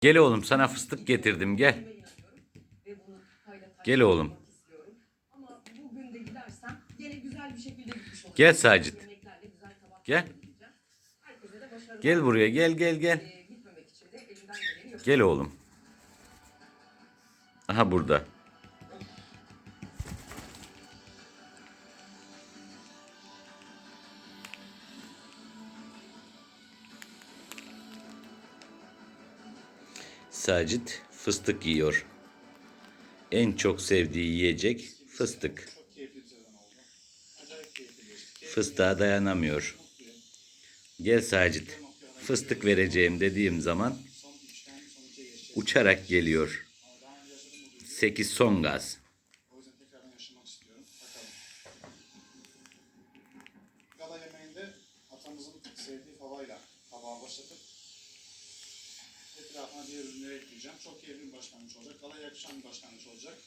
Gel oğlum sana fıstık getirdim gel. Gel oğlum. Gel Sacit. Gel. Gel buraya gel gel gel. Gel oğlum. Aha burada. Sacit fıstık yiyor. En çok sevdiği yiyecek fıstık. Fıstığa dayanamıyor. Gel Sacit. Fıstık vereceğim dediğim zaman Son 3'ten son 2'ye geçeceğiz. uçarak geliyor. Ama daha önce yaşadığım bu duyguyu. 8 son gaz. Gala yemeğinde atamızın sevdiği favayla tabağı başlatıp etrafına diğer ürünleri ekleyeceğim. Çok keyifli bir başlangıç olacak. Galaya yakışan başlangıç olacak.